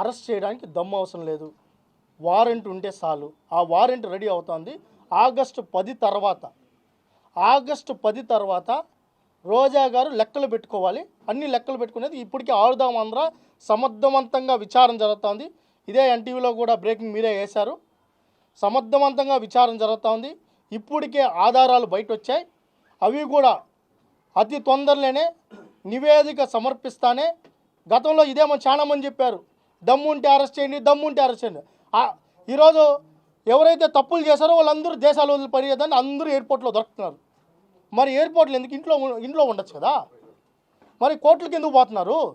Arrest చేయడానికి దమ్ము అవసరం లేదు. వారెంట్ ఉంటే చాలు. ఆ వారెంట్ రెడీ అవుతోంది. ఆగస్టు పది తర్వాత. ఆగస్టు పది తర్వాత రోజా గారు లెక్కలు పెట్టుకోవాలి. అన్ని లెక్కలు పెట్టుకునేది ఇప్పటికే ఆరుదాం ఆంధ్ర సమర్థవంతంగా విచారణ జరుగుతోంది. ఇదే ఎన్టీవీలో కూడా బ్రేకింగ్ మీరే వేశారు. సమర్థవంతంగా విచారణ జరుగుతోంది. ఇప్పటికే ఆధారాలు బయట వచ్చాయి అవి కూడా అతి తొందరలోనే నివేదిక సమర్పిస్తానే గతంలో ఇదేమో చాలామంది చెప్పారు. దమ్ము ఉంటే అరెస్ట్ చేయండి దమ్ము ఉంటే అరెస్ట్ చేయండి. ఈరోజు ఎవరైతే తప్పులు చేశారో వాళ్ళందరూ దేశాలు వదిలి అందరూ ఎయిర్పోర్ట్లో దొరుకుతున్నారు. మరి ఎయిర్పోర్ట్లో ఎందుకు ఇంట్లో ఇంట్లో ఉండొచ్చు కదా? మరి కోర్టులకు ఎందుకు పోతున్నారు?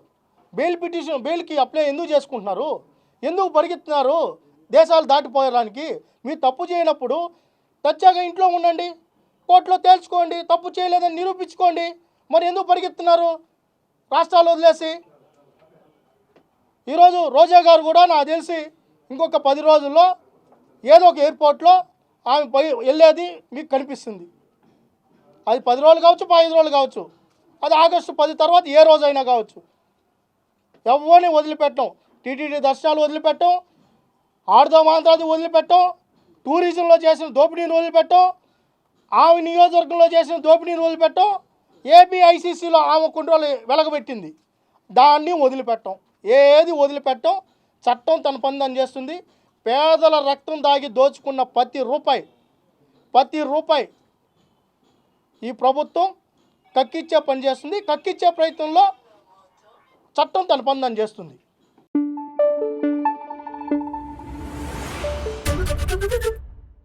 బెయిల్ పిటిషన్ బెయిల్కి అప్లై ఎందుకు చేసుకుంటున్నారు? ఎందుకు పరిగెత్తున్నారు? దేశాలు దాటిపోయడానికి మీరు తప్పు చేయనప్పుడు తచ్చాగా ఇంట్లో ఉండండి కోర్టులో తేల్చుకోండి తప్పు చేయలేదని నిరూపించుకోండి. మరి ఎందుకు పరిగెత్తున్నారు? రాష్ట్రాలు వదిలేసి ఈరోజు రోజా గారు కూడా నాకు తెలిసి ఇంకొక పది రోజుల్లో ఏదో ఒక ఎయిర్పోర్ట్లో ఆమె పోయి వెళ్ళేది మీకు కనిపిస్తుంది. అది పది రోజులు కావచ్చు పదిహేను రోజులు కావచ్చు అది ఆగస్టు పది తర్వాత ఏ రోజైనా కావచ్చు. ఎవరిని వదిలిపెట్టం. టీటీడీ దర్శనాలు వదిలిపెట్టం ఆడదో మాంత్రాది వదిలిపెట్టం టూరిజంలో చేసిన దోపిడీని వదిలిపెట్టం ఆమె నియోజకవర్గంలో చేసిన దోపిడీని వదిలిపెట్టం ఏపీ ఆమె కుండ్రోలు వెలగబెట్టింది. దాన్ని వదిలిపెట్టం. ఏది వదిలిపెట్టం చట్టం తన పని చేస్తుంది. పేదల రక్తం దాగి దోచుకున్న ప్రతి రూపాయి ప్రతి రూపాయి ఈ ప్రభుత్వం కక్కిచ్చే పని చేస్తుంది. కక్కిచ్చే ప్రయత్నంలో చట్టం తన పని చేస్తుంది.